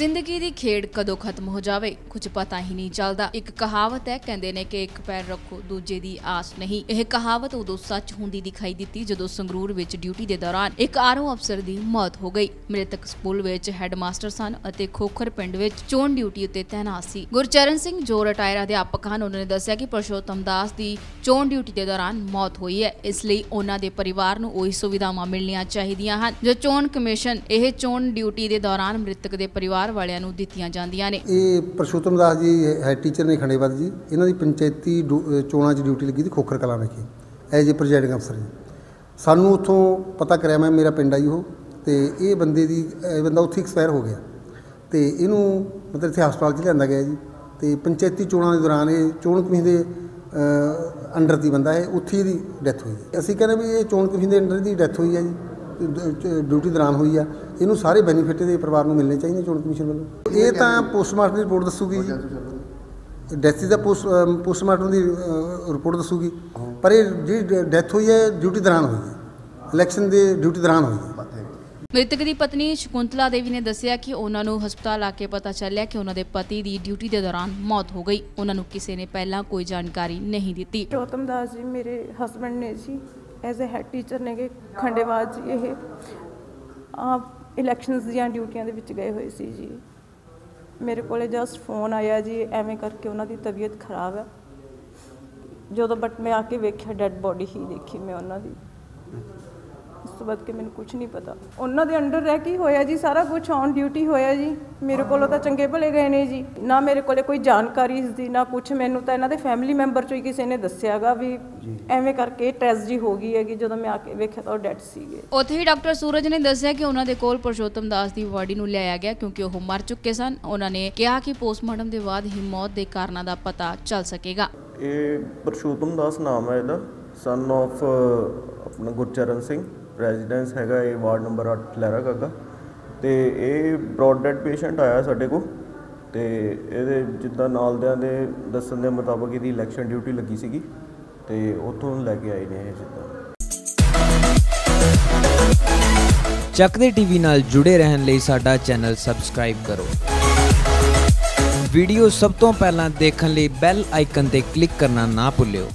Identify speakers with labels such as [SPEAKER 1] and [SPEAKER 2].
[SPEAKER 1] ਜ਼ਿੰਦਗੀ ਦੀ ਖੇਡ ਕਦੋਂ ਖਤਮ ਹੋ ਜਾਵੇ, ਕੁਝ ਪਤਾ ਹੀ ਨਹੀਂ ਚੱਲਦਾ। ਇੱਕ ਕਹਾਵਤ ਹੈ, ਕਹਿੰਦੇ ਨੇ ਕਿ ਇੱਕ ਪੈਰ ਰੱਖੋ, ਦੂਜੇ ਦੀ ਆਸ ਨਹੀਂ। ਇਹ ਕਹਾਵਤ ਉਦੋਂ ਸੱਚ ਹੁੰਦੀ ਦਿਖਾਈ ਦਿੱਤੀ ਜਦੋਂ ਸੰਗਰੂਰ ਵਿੱਚ ਡਿਊਟੀ ਦੇ ਦੌਰਾਨ ਇੱਕ ਆਰਓ ਅਫਸਰ ਦੀ ਮੌਤ ਹੋ ਗਈ। ਮ੍ਰਿਤਕ ਸਕੂਲ ਵਿੱਚ ਹੈੱਡਮਾਸਟਰ ਸਨ ਅਤੇ ਖੋਖਰ ਪਿੰਡ ਵਿੱਚ ਚੋਣ ਡਿਊਟੀ ਉੱਤੇ ਤੈਨਾਤ ਸੀ। ਗੁਰਚਰਨ ਸਿੰਘ ਜੋ ਰਿਟਾਇਰ ਅਧਿਆਪਕ ਹਨ। ਉਹਨਾਂ ਨੇ ਦੱਸਿਆ ਕਿ ਪਰਸ਼ੋਤਮ ਦਾਸ ਦੀ ਚੋਣ ਡਿਊਟੀ ਦੇ ਦੌਰਾਨ ਮੌਤ ਹੋਈ ਹੈ। ਇਸ ਲਈ ਉਹਨਾਂ ਦੇ ਪਰਿਵਾਰ ਨੂੰ ਉਹੀ ਸੁਵਿਧਾਵਾਂ ਮਿਲਣੀਆਂ ਚਾਹੀਦੀਆਂ ਹਨ। ਜੋ ਚੋਣ ਕਮਿਸ਼ਨ, ਇਹ ਚੋਣ ਡਿਊਟੀ ਦੇ ਦੌਰਾਨ ਮ੍ਰਿਤਕ ਦੇ ਪਰਿਵਾਰ ਵਾਲਿਆਂ ਨੂੰ ਦਿੱਤੀਆਂ ਜਾਂਦੀਆਂ ਨੇ।
[SPEAKER 2] ਇਹ ਪਰਸ਼ੋਤਮ ਦਾਸ ਜੀ ਹੈ ਟੀਚਰ ਨੇ ਖੰਡੇਵਾਦ ਜੀ। ਇਹਨਾਂ ਦੀ ਪੰਚਾਇਤੀ ਡਿਊ- ਚੋਣਾਂ 'ਚ ਡਿਊਟੀ ਲੱਗੀ ਸੀ ਖੋਖਰ ਕਲਾਂ ਵਿਖੇ। ਐਜ ਏ ਪ੍ਰੈਜ਼ਾਈਡਿੰਗ ਅਫਸਰ ਜੀ। ਸਾਨੂੰ ਉੱਥੋਂ ਪਤਾ ਕਰਿਆ ਮੈਂ, ਮੇਰਾ ਪਿੰਡ ਆਈ ਉਹ। ਤੇ ਇਹ ਬੰਦੇ ਦੀ, ਇਹ ਬੰਦਾ ਉੱਥੇ ਐਕਸਪਾਇਰ ਹੋ ਗਿਆ। ਤੇ ਇਹਨੂੰ ਮਤਲਬ ਇੱਥੇ ਹਸਪਤਾਲ 'ਚ ਲਿਆਂਦਾ ਗਿਆ ਜੀ। ਤੇ ਪੰਚਾਇਤੀ ਚੋਣਾਂ ਦੇ ਦੌਰਾਨ ਇਹ ਚੋਣ ਕਮਿਸ਼ਨ ਦੇ ਅੰਡਰ ਦੀ ਬੰਦਾ ਹੈ, ਉੱਥੇ ਇਹਦੀ ਡੈਥ ਹੋਈ ਹੈ। ਅਸੀਂ ਕਹਿੰਦੇ ਵੀ ਇਹ ਚੋਣ ਕਮਿਸ਼ਨ ਦੇ ਅੰਡਰ ਦੀ ਡੈਥ ਹੋਈ ਹੈ ਜੀ। ਡਿਊਟੀ ਦੌਰਾਨ ਹੋਈ ਆ ਇਹਨੂੰ ਸਾਰੇ ਬੈਨੀਫਿਟ ਦੇ ਪਰਿਵਾਰ ਨੂੰ ਮਿਲਣੇ ਚਾਹੀਦੇ ਚੋਣ ਕਮਿਸ਼ਨ ਵੱਲੋਂ। ਇਹ ਤਾਂ ਪੋਸਟਮਾਰਟਮ ਦੀ ਰਿਪੋਰਟ ਦੱਸੂਗੀ ਜੀ। ਡੈਥ ਦਾ ਪੋਸਟ ਪੋਸਟਮਾਰਟਮ ਦੀ ਰਿਪੋਰਟ ਦੱਸੂਗੀ। ਪਰ ਇਹ ਜਿਹੜੀ ਡੈਥ ਹੋਈ ਹੈ ਡਿਊਟੀ ਦੌਰਾਨ ਹੋਈ ਹੈ। ਇਲੈਕਸ਼ਨ ਦੇ ਡਿਊਟੀ ਦੌਰਾਨ ਹੋਈ ਹੈ।
[SPEAKER 1] ਮ੍ਰਿਤਕ ਦੀ ਪਤਨੀ ਸ਼ਕੁੰਤਲਾ ਦੇਵੀ ਨੇ ਦੱਸਿਆ ਕਿ ਉਹਨਾਂ ਨੂੰ ਹਸਪਤਾਲ ਆ ਕੇ ਪਤਾ ਚੱਲਿਆ ਕਿ ਉਹਨਾਂ ਦੇ ਪਤੀ ਦੀ ਡਿਊਟੀ ਦੇ ਦੌਰਾਨ ਮੌਤ ਹੋ ਗਈ। ਉਹਨਾਂ ਨੂੰ ਕਿਸੇ ਨੇ ਪਹਿਲਾਂ ਕੋਈ ਜਾਣਕਾਰੀ ਨਹੀਂ ਦਿੱਤੀ।
[SPEAKER 3] ਗੌਤਮ ਦਾਸ ਜੀ ਮੇਰੇ ਹਸਬੰਡ ਨੇ ਜੀ ਐਜ਼ ਅ ਹੈਡ ਟੀਚਰ ਨੇਗੇ ਖੰਡੇਵਾਦ ਜੀ, ਇਹ ਆਪ ਇਲੈਕਸ਼ਨਸ ਦੀਆਂ ਡਿਊਟੀਆਂ ਦੇ ਵਿੱਚ ਗਏ ਹੋਏ ਸੀ ਜੀ। ਮੇਰੇ ਕੋਲੇ ਜਸਟ ਫੋਨ ਆਇਆ ਜੀ, ਐਵੇਂ ਕਰਕੇ ਉਹਨਾਂ ਦੀ ਤਬੀਅਤ ਖਰਾਬ ਹੈ। ਜਦੋਂ ਬਟ ਮੈਂ ਆ ਕੇ ਵੇਖਿਆ ਡੈੱਡ ਬੋਡੀ ਹੀ ਦੇਖੀ ਮੈਂ ਉਹਨਾਂ ਦੀ। ਤੋਂ ਬਾਅਦ ਕਿ ਮੈਨੂੰ ਕੁਝ ਨਹੀਂ ਪਤਾ। ਉਹਨਾਂ ਦੇ ਅੰਡਰ ਰਹਿ ਕੇ ਹੀ ਹੋਇਆ ਜੀ? ਸਾਰਾ ਕੁਝ ਔਨ ਡਿਊਟੀ ਹੋਇਆ ਜੀ। ਮੇਰੇ ਕੋਲੋਂ ਤਾਂ ਚੰਗੇ ਭਲੇ ਗਏ ਨੇ ਜੀ। ਨਾ ਮੇਰੇ ਕੋਲੇ ਕੋਈ ਜਾਣਕਾਰੀ ਇਸ ਦੀ ਨਾ ਕੁਝ ਮੈਨੂੰ ਤਾਂ ਇਹਨਾਂ ਦੇ ਫੈਮਿਲੀ ਮੈਂਬਰ ਚੋਂ ਹੀ ਕਿਸੇ ਨੇ ਦੱਸਿਆਗਾ ਵੀ ਐਵੇਂ ਕਰਕੇ ਟ੍ਰੈਜਡੀ ਹੋ ਗਈ ਹੈਗੀ ਜਦੋਂ ਮੈਂ ਆ ਕੇ ਵੇਖਿਆ ਤਾਂ ਉਹ ਡੈਡ ਸੀਗੇ।
[SPEAKER 1] ਉੱਥੇ ਹੀ ਡਾਕਟਰ ਸੂਰਜ ਨੇ ਦੱਸਿਆ ਕਿ ਉਹਨਾਂ ਦੇ ਕੋਲ ਪਰਸ਼ੋਤਮ ਦਾਸ ਦੀ ਬਾਡੀ ਨੂੰ ਲਿਆਇਆ ਗਿਆ ਕਿਉਂਕਿ ਉਹ ਮਰ ਚੁੱਕੇ ਸਨ। ਉਹਨਾਂ ਨੇ ਕਿਹਾ ਕਿ ਪੋਸਟਮਾਰਟਮ ਦੇ ਬਾਅਦ ਹੀ ਮੌਤ ਦੇ ਕਾਰਨਾਂ ਦਾ ਪਤਾ ਚੱਲ ਸਕੇਗਾ।
[SPEAKER 4] ਇਹ ਪਰਸ਼ੋਤਮ ਦਾਸ ਨਾਮ ਹੈ ਇਹਦਾ। ਸਨ of ਆਪਣਾ ਗੁਰਚਰਨ ਸਿੰਘ। ਰੈਜ਼ੀਡੈਂਸ ਹੈਗਾ ਇਹ ਵਾਰਡ ਨੰਬਰ 8 ਲਹਿਰਾ ਕਾਗਾ ਤੇ ਇਹ ਬ੍ਰੌਡ ਡੈਡ ਪੇਸ਼ੈਂਟ ਆਇਆ ਸਾਡੇ ਕੋਲ। ਤੇ ਇਹਦੇ ਜਿੱਦਾਂ ਨਾਲਦਿਆਂ ਦੇ ਦੱਸਣ ਦੇ ਮੁਤਾਬਕ ਇਹਦੀ ਇਲੈਕਸ਼ਨ ਡਿਊਟੀ ਲੱਗੀ ਸੀਗੀ। ਤੇ ਉੱਥੋਂ ਲੈ ਕੇ ਆਏ ਨੇ ਇਹ ਜਿੱਦਾਂ।
[SPEAKER 5] ਚੱਕਦੇ ਟੀਵੀ ਨਾਲ ਜੁੜੇ ਰਹਿਣ ਲਈ ਸਾਡਾ ਚੈਨਲ ਸਬਸਕ੍ਰਾਈਬ ਕਰੋ। ਵੀਡੀਓ ਸਭ ਤੋਂ ਪਹਿਲਾਂ ਦੇਖਣ ਲਈ ਬੈਲ ਆਈਕਨ ਤੇ ਕਲਿੱਕ ਕਰਨਾ ਨਾ ਭੁੱਲਿਓ।